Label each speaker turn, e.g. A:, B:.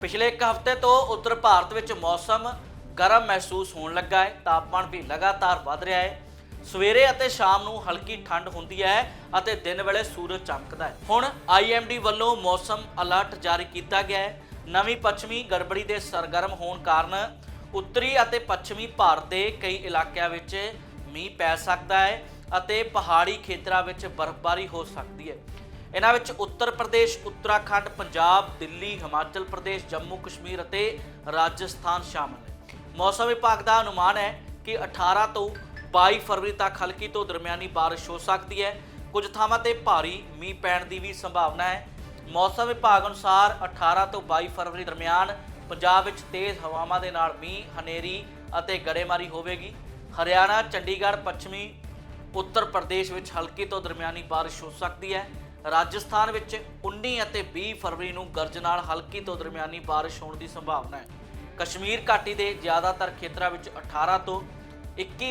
A: ਪਿਛਲੇ ਇੱਕ ਹਫ਼ਤੇ ਤੋਂ ਉੱਤਰ ਭਾਰਤ ਵਿੱਚ ਮੌਸਮ ਗਰਮ ਮਹਿਸੂਸ ਹੋਣ ਲੱਗਾ ਹੈ। ਤਾਪਮਾਨ ਵੀ ਲਗਾਤਾਰ ਵੱਧ ਰਿਹਾ ਹੈ। ਸਵੇਰੇ ਅਤੇ ਸ਼ਾਮ ਨੂੰ ਹਲਕੀ ਠੰਡ ਹੁੰਦੀ ਹੈ ਅਤੇ ਦਿਨ ਵੇਲੇ ਸੂਰਜ ਚਮਕਦਾ ਹੈ। ਹੁਣ ਆਈਐਮਡੀ ਵੱਲੋਂ ਮੌਸਮ ਅਲਰਟ ਜਾਰੀ ਕੀਤਾ ਗਿਆ ਹੈ। ਨਵੀਂ ਪੱਛਮੀ ਗੜਬੜੀ ਦੇ ਸਰਗਰਮ ਹੋਣ ਕਾਰਨ ਉੱਤਰੀ ਅਤੇ ਪੱਛਮੀ ਭਾਰਤ ਦੇ ਕਈ ਇਲਾਕਿਆਂ ਵਿੱਚ ਮੀਂਹ ਪੈ ਸਕਦਾ ਹੈ ਅਤੇ ਪਹਾੜੀ ਖੇਤਰਾਂ ਵਿੱਚ ਬਰਫ਼ਬਾਰੀ ਹੋ ਸਕਦੀ ਹੈ। ਇਹਨਾਂ ਵਿੱਚ ਉੱਤਰ ਪ੍ਰਦੇਸ਼, ਉੱਤਰਾਖੰਡ, ਪੰਜਾਬ, ਦਿੱਲੀ, ਹਿਮਾਚਲ ਪ੍ਰਦੇਸ਼, ਜੰਮੂ ਕਸ਼ਮੀਰ ਅਤੇ ਰਾਜਸਥਾਨ ਸ਼ਾਮਲ ਹੈ ਮੌਸਮ ਵਿਭਾਗ ਦਾ ਅਨੁਮਾਨ ਹੈ ਕਿ 18 ਤੋਂ 22 ਫਰਵਰੀ ਤੱਕ ਹਲਕੀ ਤੋਂ ਦਰਮਿਆਨੀ ਬਾਰਿਸ਼ ਹੋ ਸਕਦੀ ਹੈ। ਕੁਝ ਥਾਵਾਂ ਤੇ ਭਾਰੀ ਮੀਂਹ ਪੈਣ ਦੀ ਵੀ ਸੰਭਾਵਨਾ ਹੈ। ਮੌਸਮ ਵਿਭਾਗ ਅਨੁਸਾਰ 18 ਤੋਂ 22 ਫਰਵਰੀ ਦਰਮਿਆਨ ਪੰਜਾਬ ਵਿੱਚ ਤੇਜ਼ ਹਵਾਵਾਂ ਦੇ ਨਾਲ ਮੀਂਹ, ਹਨੇਰੀ ਅਤੇ ਗੜੇਮਾਰੀ ਹੋਵੇਗੀ। ਹਰਿਆਣਾ, ਚੰਡੀਗੜ੍ਹ, ਪੱਛਮੀ, ਉੱਤਰ ਪ੍ਰਦੇਸ਼ ਵਿੱਚ ਹਲਕੀ ਤੋਂ ਦਰਮਿਆਨੀ ਬਾਰਿਸ਼ ਹੋ ਸਕਦੀ ਹੈ। ਰਾਜਸਥਾਨ ਵਿੱਚ 19 ਅਤੇ 20 ਫਰਵਰੀ ਨੂੰ ਗਰਜ ਨਾਲ ਹਲਕੀ ਤੋਂ ਦਰਮਿਆਨੀ ਬਾਰਿਸ਼ ਹੋਣ ਦੀ ਸੰਭਾਵਨਾ ਹੈ। ਕਸ਼ਮੀਰ ਘਾਟੀ ਦੇ ਜ਼ਿਆਦਾਤਰ ਖੇਤਰਾਂ ਵਿੱਚ 18 ਤੋਂ 21